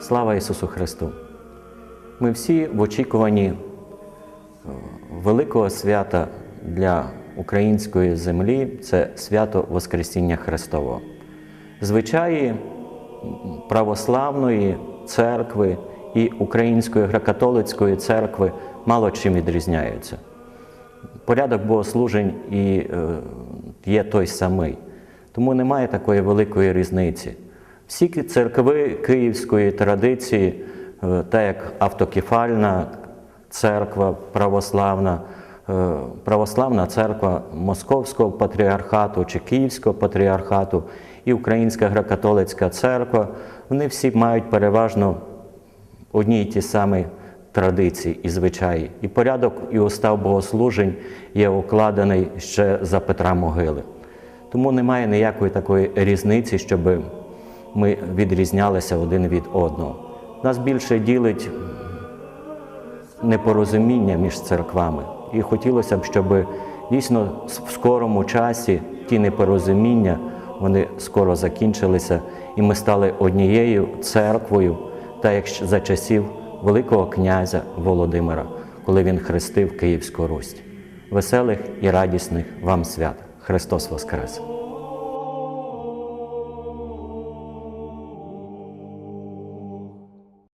Слава Ісусу Христу! Ми всі в очікуванні великого свята для української землі це свято Воскресіння Христового. Звичаї православної церкви і Української греко-католицької церкви мало чим відрізняються. Порядок богослужень і е, є той самий, тому немає такої великої різниці. Всі церкви київської традиції, е, та як автокефальна церква православна, е, православна церква Московського патріархату чи Київського патріархату і Українська греко-католицька церква, вони всі мають переважно одні й ті самі традиції і звичаї. І порядок і устав богослужень є укладений ще за Петра Могили. Тому немає ніякої такої різниці, щоб ми відрізнялися один від одного. Нас більше ділить непорозуміння між церквами. І хотілося б, щоб дійсно в скорому часі ті непорозуміння вони скоро закінчилися, і ми стали однією церквою, так як за часів Великого князя Володимира, коли він хрестив Київську Русь. Веселих і радісних вам свят! Христос Воскрес!